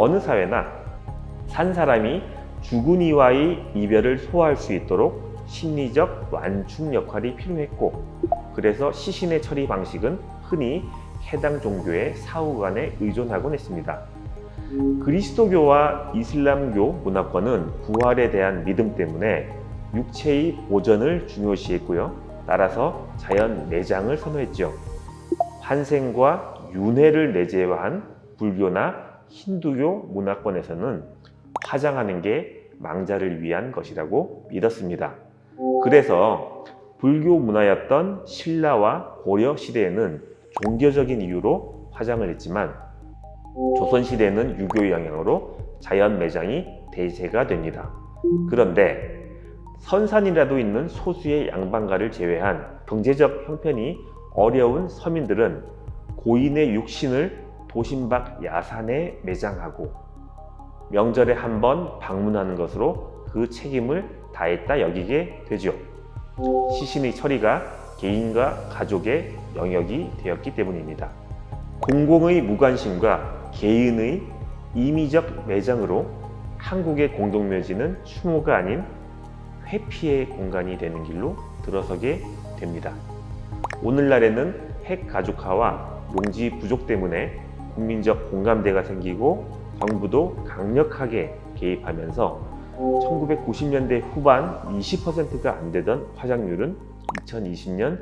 어느 사회나 산 사람이 죽은 이와의 이별을 소화할 수 있도록 심리적 완충 역할이 필요했고 그래서 시신의 처리 방식은 흔히 해당 종교의 사후 간에 의존하곤 했습니다. 그리스도교와 이슬람교 문화권은 부활에 대한 믿음 때문에 육체의 보존을 중요시했고요. 따라서 자연 내장을 선호했죠. 환생과 윤회를 내재화한 불교나 힌두교 문화권에서는 화장하는 게 망자를 위한 것이라고 믿었습니다. 그래서 불교 문화였던 신라와 고려 시대에는 종교적인 이유로 화장을 했지만 조선 시대에는 유교 영향으로 자연 매장이 대세가 됩니다. 그런데 선산이라도 있는 소수의 양반가를 제외한 경제적 형편이 어려운 서민들은 고인의 육신을 도심 밖 야산에 매장하고 명절에 한 번 방문하는 것으로 그 책임을 다했다 여기게 되죠. 시신의 처리가 개인과 가족의 영역이 되었기 때문입니다. 공공의 무관심과 개인의 임의적 매장으로 한국의 공동묘지는 추모가 아닌 회피의 공간이 되는 길로 들어서게 됩니다. 오늘날에는 핵 가족화와 용지 부족 때문에 국민적 공감대가 생기고 정부도 강력하게 개입하면서 1990년대 후반 20%가 안 되던 화장률은 2020년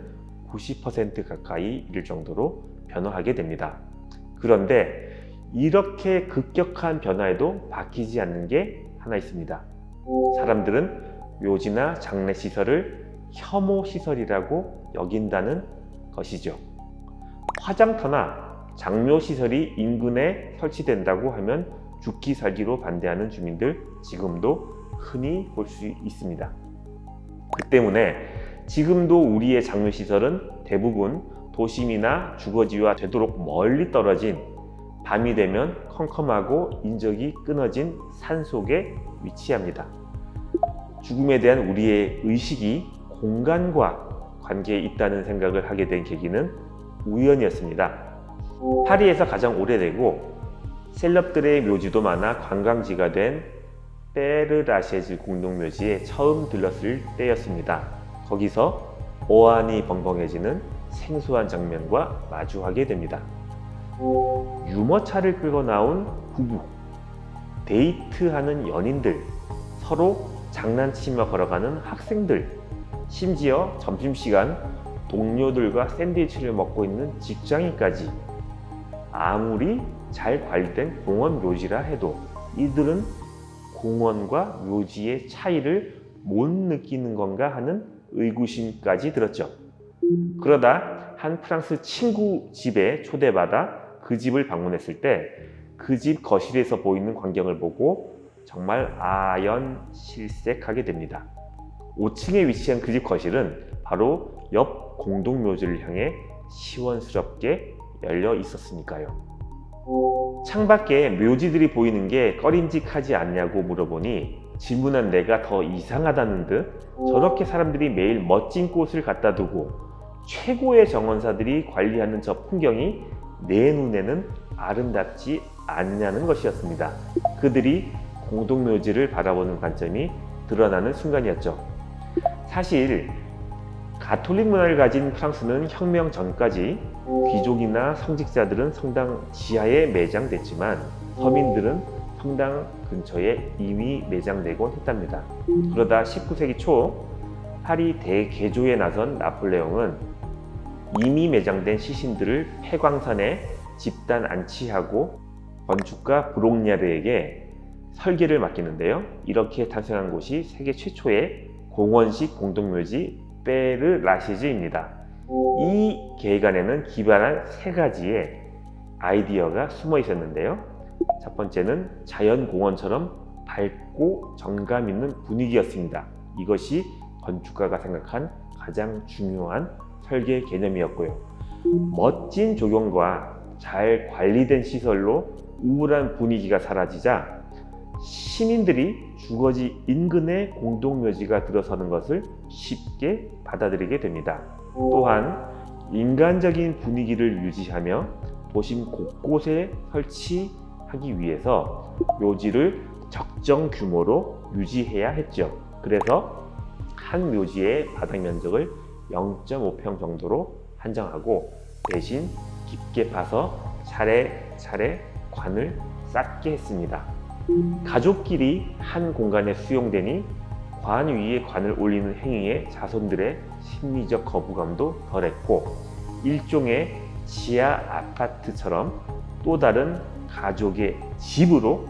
90% 가까이 이를 정도로 변화하게 됩니다. 그런데 이렇게 급격한 변화에도 바뀌지 않는 게 하나 있습니다. 사람들은 묘지나 장례 시설을 혐오 시설이라고 여긴다는 것이죠. 화장터나 장묘 시설이 인근에 설치된다고 하면 죽기 살기로 반대하는 주민들 지금도 흔히 볼 수 있습니다. 그 때문에 지금도 우리의 장묘 시설은 대부분 도심이나 주거지와 되도록 멀리 떨어진 밤이 되면 컴컴하고 인적이 끊어진 산 속에 위치합니다. 죽음에 대한 우리의 의식이 공간과 관계에 있다는 생각을 하게 된 계기는 우연이었습니다. 파리에서 가장 오래되고 셀럽들의 묘지도 많아 관광지가 된 페르라셰즈 공동묘지에 처음 들렀을 때였습니다. 거기서 오한이 벙벙해지는 생소한 장면과 마주하게 됩니다. 유모차를 끌고 나온 부부, 데이트하는 연인들, 서로 장난치며 걸어가는 학생들, 심지어 점심시간 동료들과 샌드위치를 먹고 있는 직장인까지 아무리 잘 관리된 공원 묘지라 해도 이들은 공원과 묘지의 차이를 못 느끼는 건가 하는 의구심까지 들었죠. 그러다 한 프랑스 친구 집에 초대받아 그 집을 방문했을 때 그 집 거실에서 보이는 광경을 보고 정말 아연실색하게 됩니다. 5층에 위치한 그 집 거실은 바로 옆 공동묘지를 향해 시원스럽게 열려 있었으니까요. 창밖에 묘지들이 보이는 게 꺼림직하지 않냐고 물어보니 질문한 내가 더 이상하다는 듯 저렇게 사람들이 매일 멋진 꽃을 갖다 두고 최고의 정원사들이 관리하는 저 풍경이 내 눈에는 아름답지 않냐는 것이었습니다. 그들이 공동묘지를 바라보는 관점이 드러나는 순간이었죠. 사실 가톨릭 문화를 가진 프랑스는 혁명 전까지 귀족이나 성직자들은 성당 지하에 매장됐지만 서민들은 성당 근처에 이미 매장되곤 했답니다. 그러다 19세기 초 파리 대개조에 나선 나폴레옹은 이미 매장된 시신들을 폐광산에 집단 안치하고 건축가 브롱냐르에게 설계를 맡기는데요. 이렇게 탄생한 곳이 세계 최초의 공원식 공동묘지 페르 라시즈입니다. 이 계획안에는 기반한 세 가지의 아이디어가 숨어 있었는데요. 첫 번째는 자연공원처럼 밝고 정감 있는 분위기였습니다. 이것이 건축가가 생각한 가장 중요한 설계 개념이었고요. 멋진 조경과 잘 관리된 시설로 우울한 분위기가 사라지자 시민들이 주거지 인근에 공동묘지가 들어서는 것을 쉽게 받아들이게 됩니다. 또한 인간적인 분위기를 유지하며 도심 곳곳에 설치 하기 위해서 묘지를 적정 규모로 유지해야 했죠. 그래서 한 묘지의 바닥 면적을 0.5평 정도로 한정하고 대신 깊게 파서 차례차례 관을 쌓게 했습니다. 가족끼리 한 공간에 수용되니 관 위에 관을 올리는 행위에 자손들의 심리적 거부감도 덜했고 일종의 지하 아파트처럼 또 다른 가족의 집으로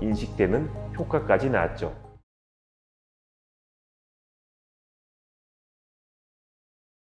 인식되는 효과까지 나왔죠.